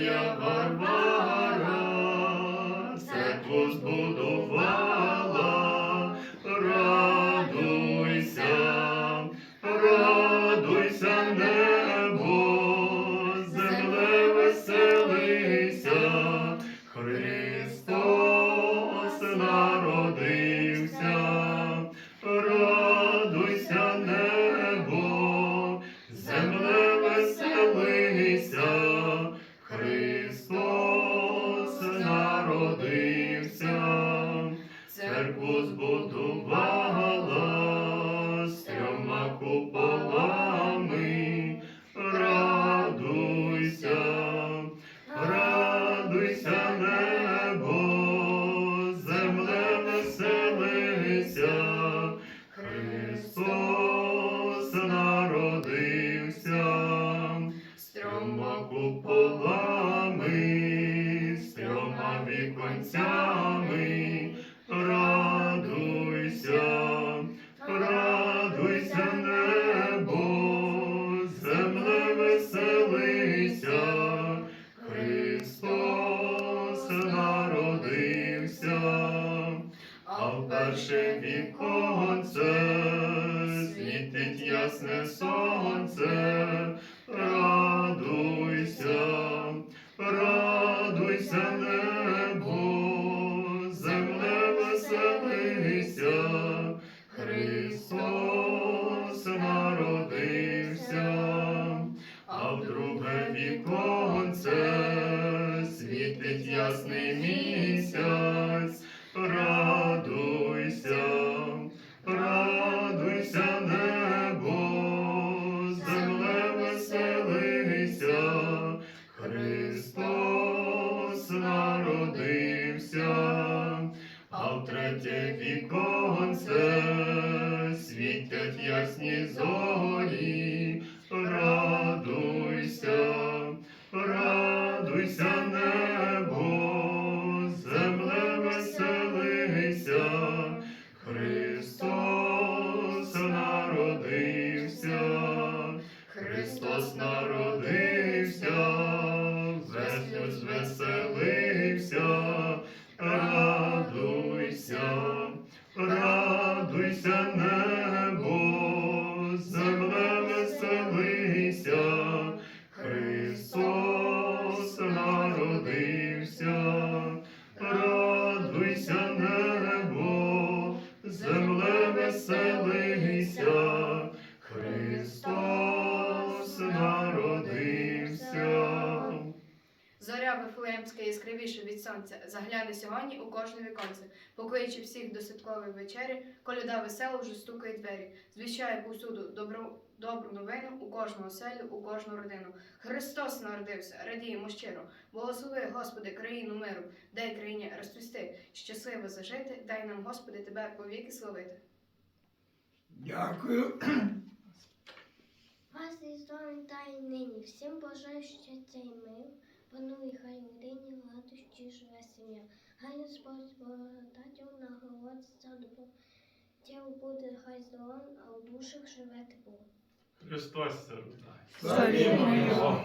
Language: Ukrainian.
моя Варвара, церкву збудувала, радуйся, радуйся, небо, земле веселися, Христос народився, народився, з трьома куполами, з трьома віконцями, радуйся, радуйся, небо, земле веселися, Христос народився, а в перше віконце світить ясне радуйся, небо, віконце світять ясні зорі, радуйся, радуйся, небо, земле веселися, Христос народився, Христос народився, весь люд звеселився, радуйся, небо, Вифлеємська від сонця, загляне сьогодні у кожне віконце, покличе всіх до святкової вечері, коляда весела вже стукає двері, звіщає повсюду добру, добру новину у кожну оселю, у кожну родину. Христос народився, радіємо щиро, благослови, Господи, країну миру, дай країні розцвісти, щасливо зажити, дай нам, Господи, Тебе повіки славити. Дякую. Вас різдвом та й нині, всім бажаю щастя і мир, панує хай нині сім'я. Хай Господь благодатю нагородиться добро. Тіло буде хай здоров, а у душах живе тепло. Христос це. Славімо Його.